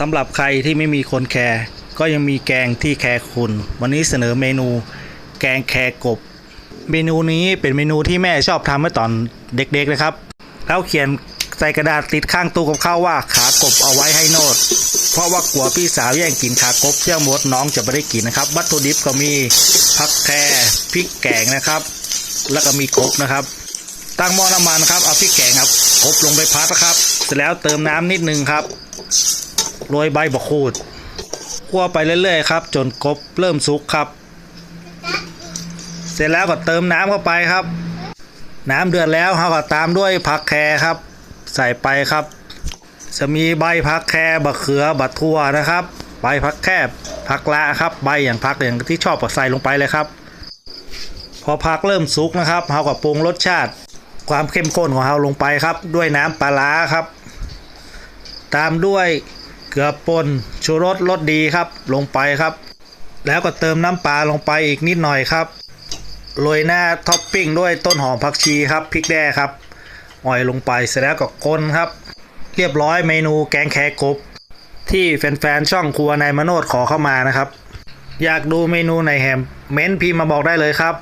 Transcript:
สำหรับใครที่ไม่มีคนแคร์ก็ยังมีแกงที่แคร์คุณ วันนี้เสนอเมนู แกงแคร์กบ เมนูนี้เป็นเมนูที่แม่ชอบทำเมื่อตอนเด็กๆนะครับ แล้วเขียนใส่กระดาษติดข้างตู้กับข้าวว่าขากบเอาไว้ให้โนด เพราะว่ากลัวพี่สาวแย่งกินขากบเชื่องมดน้องจะไม่ได้กินนะครับ วัตถุดิบก็มีผักแครพริกแกงนะครับ แล้วก็มีกบนะครับ ตั้งหม้อน้ำมันครับเอาพริกแกงครับกบลงไปพัดนะครับ เสร็จแล้วเติมน้ำนิดนึงครับ โรยใบบะคูดคั่วไปเรื่อยๆครับ จนกบเริ่มสุกครับ เสร็จแล้วก็เติมน้ำเข้าไปครับ น้ำเดือดแล้วเราก็ตามด้วยผักแครครับ ใส่ไปครับ จะมีใบผักแครบะเขือบะทั่วนะครับ ใบผักแคบผักละครับ ใบอย่างผักอย่างที่ชอบก็ใส่ลงไปเลยครับ พอผักเริ่มสุกนะครับเราก็ปรุงรสชาติ ความเข้มข้นของเราลงไปครับ ด้วยน้ำปลาร้าครับ ตามด้วย เกลือป่นชูรสรสดีครับ ลงไปครับ แล้วก็เติมน้ำปลาลงไปอีกนิดหน่อยครับโรยหน้าท็อปปิ้งด้วยต้นหอมผักชีครับพริกแด้ครับอ่อยลงไปเสร็จแล้วก็คนครับ เรียบร้อยเมนูแกงแคกบ ที่แฟนๆช่องครัวนายมโนดขอเข้ามานะครับ อยากดูเมนูไหนแฮมเม้นต์พิมมาบอกได้เลยครับ